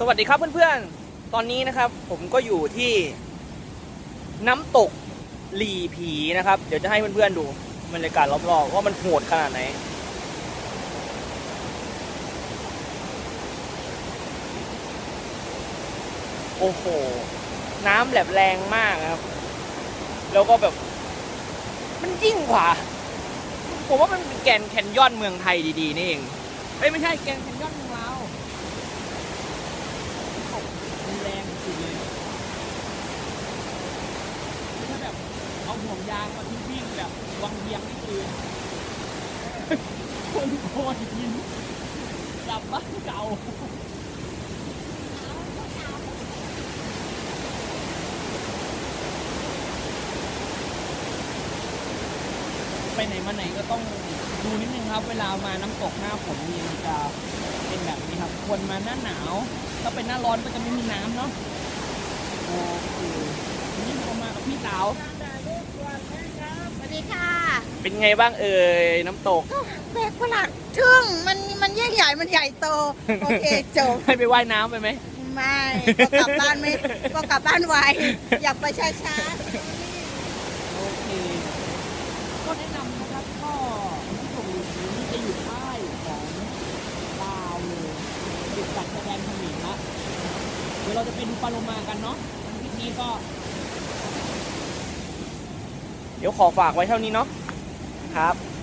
สวัสดีครับเพื่อนๆ ตอนนี้นะครับ ผมก็อยู่ที่น้ำตกหลีผีนะครับ เดี๋ยวจะให้เพื่อนๆดูบรรยากาศรอบๆว่ามันโหดขนาดไหน โอ้โห น้ำแหลบแรงมากนะครับ แล้วก็แบบ มันยิ่งกว่า ผมว่ามันเป็นแกนแคนยอนเมืองไทยดีๆนี่เอง เอ้ยไม่ใช่แกนแคนยอนเมืองลาว มันแรงสุดเลยถ้าแบบ เอาห่วงยางมาที่วิ่งแบบวังเวียงนี่คือคนโคตรยินกลับบ้านเก่าไปไหนมาไหนก็ต้องดูนิดนึงครับ เวลามาน้ำตกหน้าฝนนี่มันจะเป็นแบบนี้ครับ ควรมาหน้าหนาว ถ้าเป็นหน้าร้อนก็จะไม่มีน้ำเนาะโอเคนี่เรามากับพี่สาว เป็นไงบ้างเอ่ยน้ำตก แปลกประหลาดทึ่งมันมันใหญ่ใหญ่มันใหญ่โต โอเคจบให้ไปว่ายน้ำไปไหม ไม่ก็กลับบ้านไม่ก็กลับบ้านไวอยากไปช้าโอเคก็แนะนำนะครับก็ที่ผมอยู่นี้จะอยู่ใต้ของลาวเลยติดกับชายแดนเขมรละเดี๋ยวเราจะไปดูปลาโลมากันเนาะคลิปนี้ก็ เดี๋ยวขอฝากไว้เท่านี้เนาะ ครับ